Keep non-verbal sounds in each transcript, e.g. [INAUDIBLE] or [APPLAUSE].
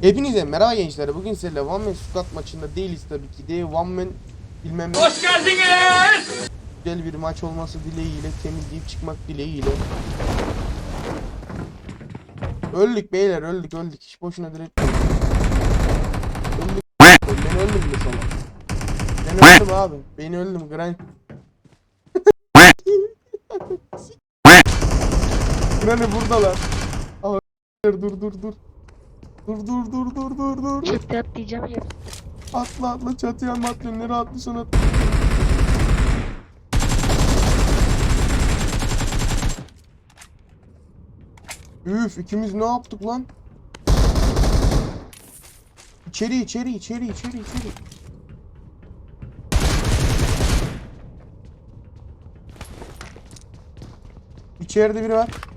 Hepinize merhaba gençler. Bugün sizlerle One Man Squad maçında değiliz tabii ki de. One Man bilmem ne. Hoş geldiniz. Güzel bir maç olması dileğiyle, temizleyip çıkmak dileğiyle. Öldük beyler, öldük, öldük. Hiç boşuna direkt. Öldük. Ben öldüm mesela. Ben öldüm abi. Ben öldüm. Gran... [LAUGHS] [LAUGHS] Granny buradalar. Aa, dur dur dur dur. Dur dur dur dur dur. Çifte atlayacağım ya. Atla atla çatıya mı atlıyorsun? Nereye atlıyorsun at. Üf ikimiz ne yaptık lan? İçeri içeri içeri içeri içeri. İçeride biri var.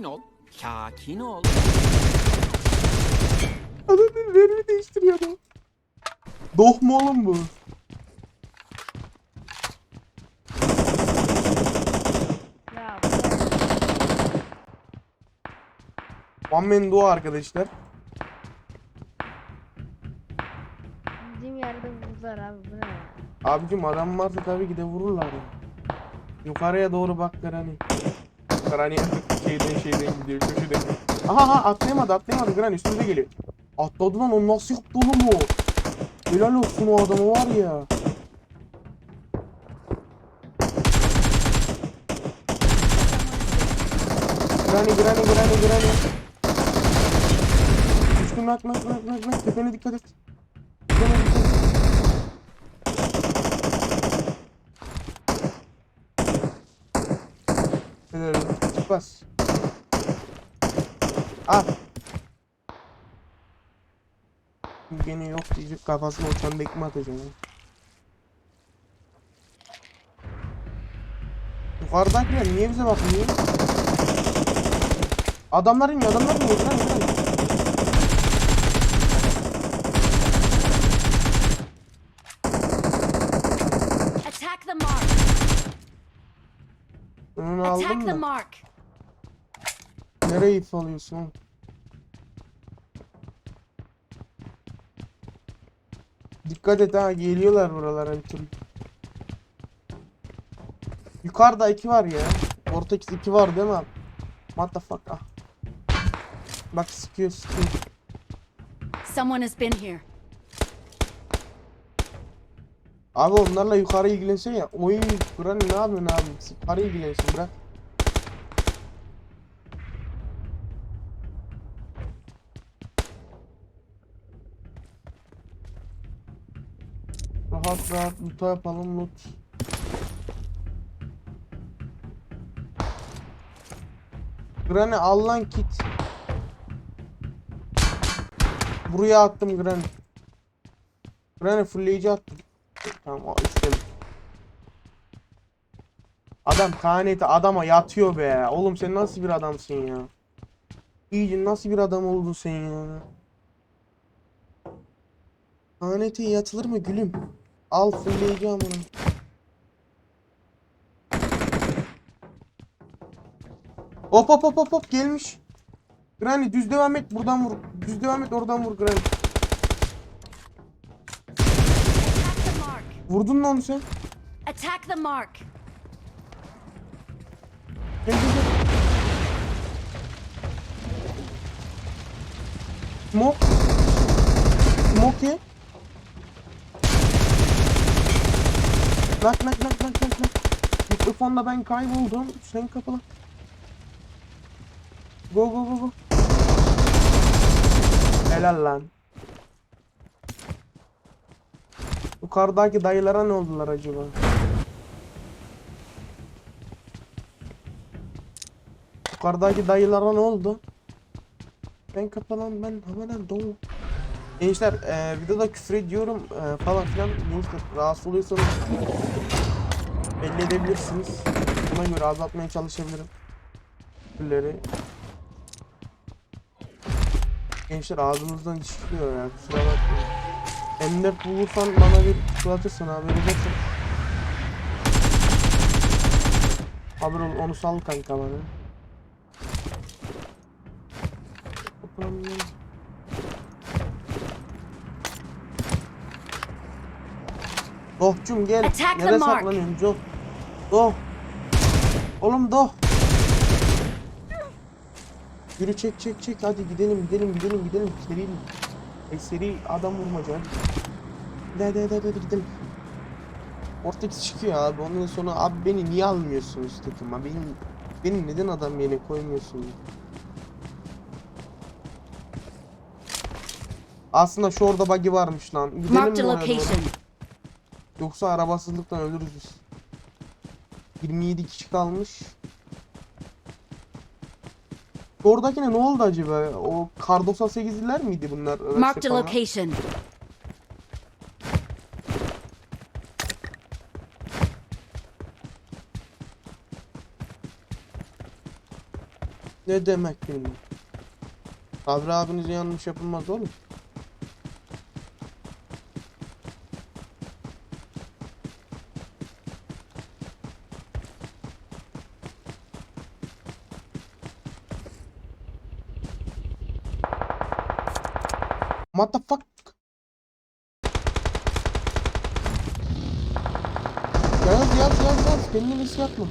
Sakin ol. Sakin ol. Adamın verimi değiştiriyor adam. Doh mu oğlum bu? Ya One Man Duo arkadaşlar. bizim yerde vurdular abi bu ne ya? Abicim adam varsa tabii ki de vururlar ya. Yukarıya doğru bak Granny. Granny şeyden şeyden gidiyor köşeden. Aha aha atlayamadı atlayamadı Granny üstümüze geliyor. Atladı lan o nasıl yaptı oğlum o? Helal olsun o adama var ya. Granny Granny Granny Granny. Nak nak nak nak nak tepene dikkat et. Tepene dikkat et. Helal olsun. Bas. Al. Gene yok diyecek kafasına uçan bekme atacağım. ya. Yukarıdakiler niye bize bakmıyor? Adamlar iniyor, adamlar iniyor. Bırak, bırak. Attack the mark. Önünü da. mark. Nereye ip alıyorsun? Dikkat et ha geliyorlar buralara bir türlü. Yukarıda iki var ya. Vortex iki var değil mi? What the fuck ah. Bak sıkıyor sıkıyor. Someone has been here. Abi onlarla yukarı ilgilensen ya. Oy Granny ne yapıyorsun abi? Yukarı ilgilensin bırak. Rahat rahat loot yapalım loot. Granny al lan kit. Buraya attım Granny. Granny fullleyici attım. Tamam istedim. Adam kaneti adama yatıyor be. Oğlum sen nasıl bir adamsın ya? İyice nasıl bir adam oldun sen ya? Kanete yatılır mı gülüm? Al fulleyici amına. Hop hop hop hop hop gelmiş. Granny düz devam et buradan vur. Düz devam et oradan vur Granny. Vurdun mu onu sen? Attack the mark. Gel gel gel. Smoke. Smoke ye. Nak nak nak nak nak nak. Mikrofonda ben kayboldum. Sen kapala. Go go go go. Helal lan. Yukarıdaki dayılara ne oldular acaba? Yukarıdaki dayılara ne oldu? Ben kapalan ben havadan doğu. Gençler e, videoda küfür ediyorum e, falan filan. Gençler rahatsız oluyorsanız belli edebilirsiniz. Buna göre azaltmaya çalışabilirim. Küfürleri. Gençler ağzımızdan çıkıyor ya kusura bakmayın. M4 bulursan bana bir fırlatırsın abi vereceksin. Haber ol onu sal kanka bana. Dohcum gel. Nereye saklanıyorsun Doh? Doh. Oğlum doh. Yürü çek çek çek hadi gidelim gidelim gidelim gidelim seri e, seri adam vurmaca. De de de de de gidelim. Portekiz çıkıyor abi ondan sonra abi beni niye almıyorsunuz takıma benim beni neden adam yerine koymuyorsunuz? Aslında şu orada buggy varmış lan. Gidelim mi location. Yoksa arabasızlıktan ölürüz biz. 27 kişi kalmış. Oradakine ne oldu acaba? O Kar 98'liler miydi bunlar? A falan? location. Ne demek bilmem. Sabri abinize yanlış yapılmaz oğlum. What the fuck? Yaz yaz yaz yaz. Kendini risk atma.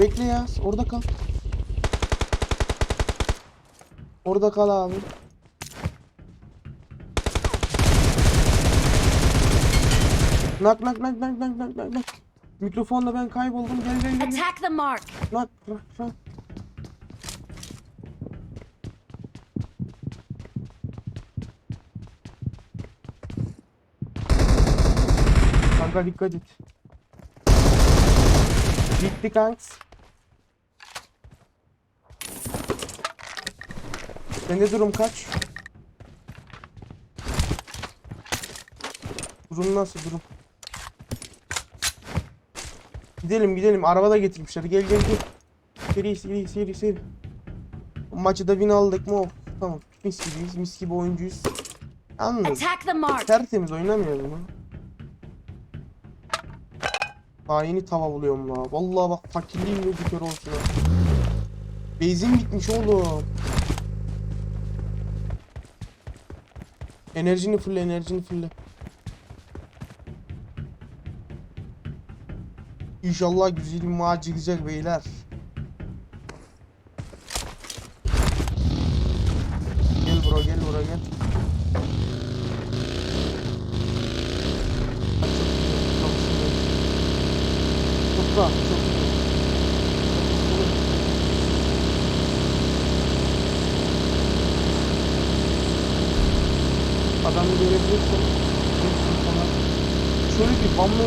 Bekle yaz. Orada kal. Orada kal abi. Nak nak nak nak nak nak nak. Mikrofonla ben kayboldum. Gel gel. gel. Attack the mark. Nak nak nak. Kanka dikkat et. Bitti kanks. Sende durum kaç? Durum nasıl durum? Gidelim gidelim. Araba da getirmişler. Gel gel gel. Seri seri seri seri. Maçı da win aldık mı? Tamam. Mis gibiyiz. Mis gibi oyuncuyuz. Mark. tertemiz oynamıyorum ha. Haini tava buluyorum la. Vallahi bak fakirliğim gözü kör olsun. Benzin bitmiş oğlum. Enerjini fulle enerjini fulle. İnşallah güzel bir maç çıkacak beyler. Gel bro gel bro gel. Çok rahat, çok iyi. Adamı görebilirsin. Sana şöyle bir bamlı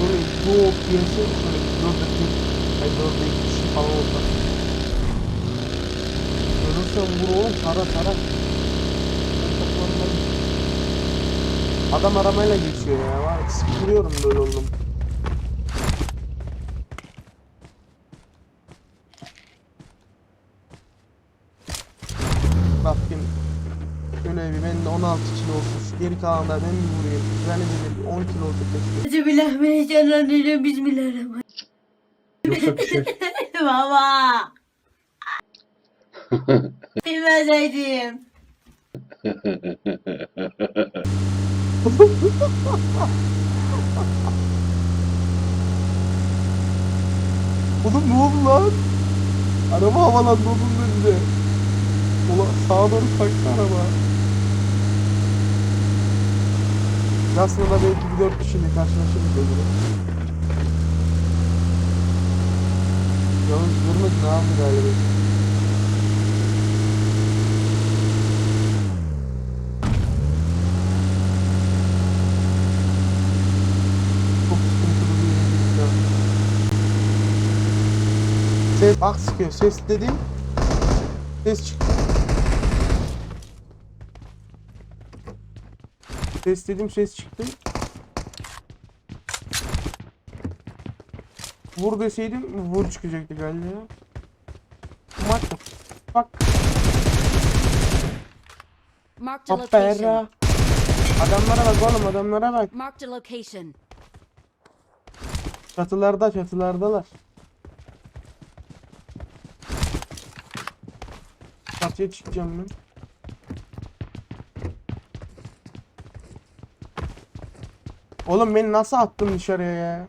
böyle yok diyese şöyle dörde tek ay dörde iki kişi falan olsa. Görürsen vur oğlum tara tara. Adam aramayla geçiyor ya. Var, sıkılıyorum böyle oğlum. Bir ben de 16 kilo olmuş. Geri kalan da ben mi vurayım? Ben de bir 10 kilo olsa keşke. Bismillahirrahmanirrahim. Bismillahirrahmanirrahim. Yoksa bir şey. [LAUGHS] Baba. [LAUGHS] Bilmeseydim. [LAUGHS] Oğlum ne oldu lan? Araba havalandı onun önünde. Ulan sağa doğru kalktı araba. Aslında belki bir dört kişiyle karşılaşırız öyle. Yalnız görmedin abi galiba. Çok sıkıntılı bir yerdeyiz ya. Ses bak sıkıyor. Ses dedim. Ses çıktı. Ses dedim ses çıktı. Vur deseydim vur çıkacaktı galiba. Bak bak. Marked a location. Hoppera. Adamlara bak oğlum adamlara bak. Marked location. Çatılarda çatılardalar. Çatıya çıkacağım ben. Oğlum beni nasıl attın dışarıya ya?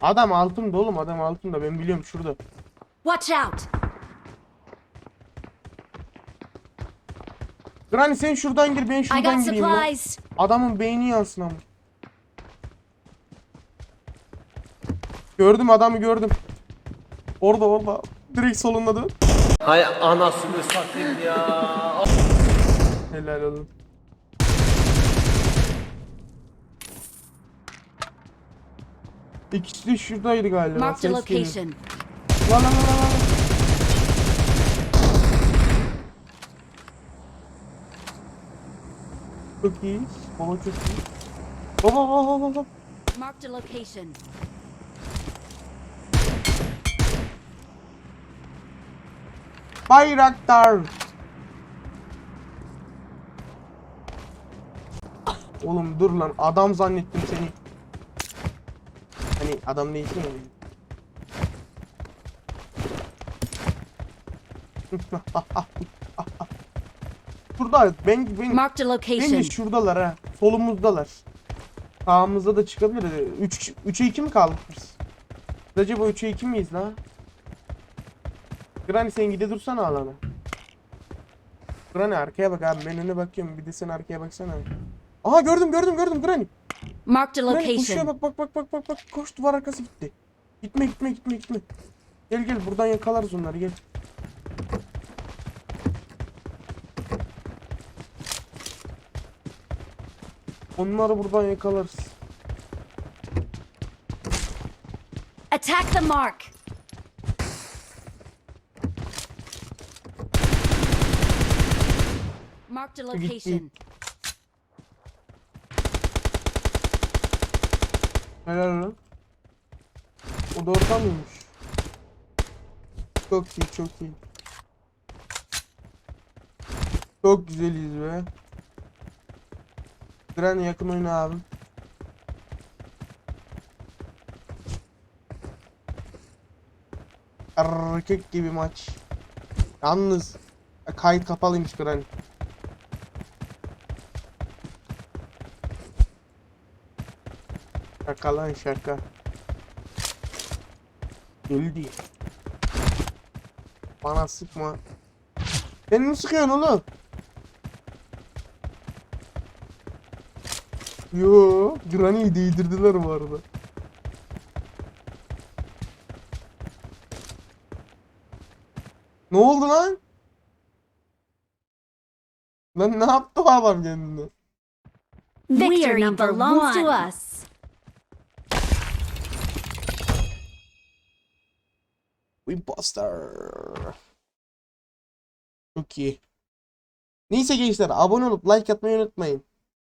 Adam altımda oğlum adam altımda ben biliyorum şurada. Watch out! Granny sen şuradan gir ben I şuradan got gireyim lan. supplies. Adamın beyni yansın ama. Gördüm adamı gördüm. Orada orada. Direkt solunda dön. Hay anasını satayım ya. Helal olsun. İkisi de şuradaydı galiba. Marked a ses geliyor. location. Lan lan lan lan Çok iyi. Baba çok iyi. Baba baba baba. Marked a location. Bayraktar. Oğlum dur lan adam zannettim seni. Hani adam değilsin ya. [LAUGHS] Burada ben ben Marked a bence location. şuradalar ha. Solumuzdalar. Sağımızda da çıkabilir. 3 3'e 2 mi kaldık biz? Biz acaba 3'e 2 miyiz la? Granny sen gide dursana alana. Granny arkaya bak abi ben öne bakıyorum bir de sen arkaya baksana. Aha gördüm gördüm gördüm Granny. Marked a Granny koşuyor location. bak bak bak bak bak bak koş duvar arkası gitti. Gitme gitme gitme gitme. Gel gel buradan yakalarız onları gel. Onları buradan yakalarız. Attack the mark. Marked a location. Helal lan. O da orada mıymış? Çok iyi çok iyi. Çok güzeliz be. Gren yakın oyna abi. Erkek gibi maç. Yalnız kayıt kapalıymış Gren. Şaka lan şaka. Öldü. Bana sıkma. Beni mi sıkıyorsun oğlum? Yo, Granny'yi değdirdiler bu arada. Ne oldu lan? Lan ne yaptı o adam kendine? Victory belongs to us. Imposter. Çok iyi. Neyse gençler abone olup like atmayı unutmayın.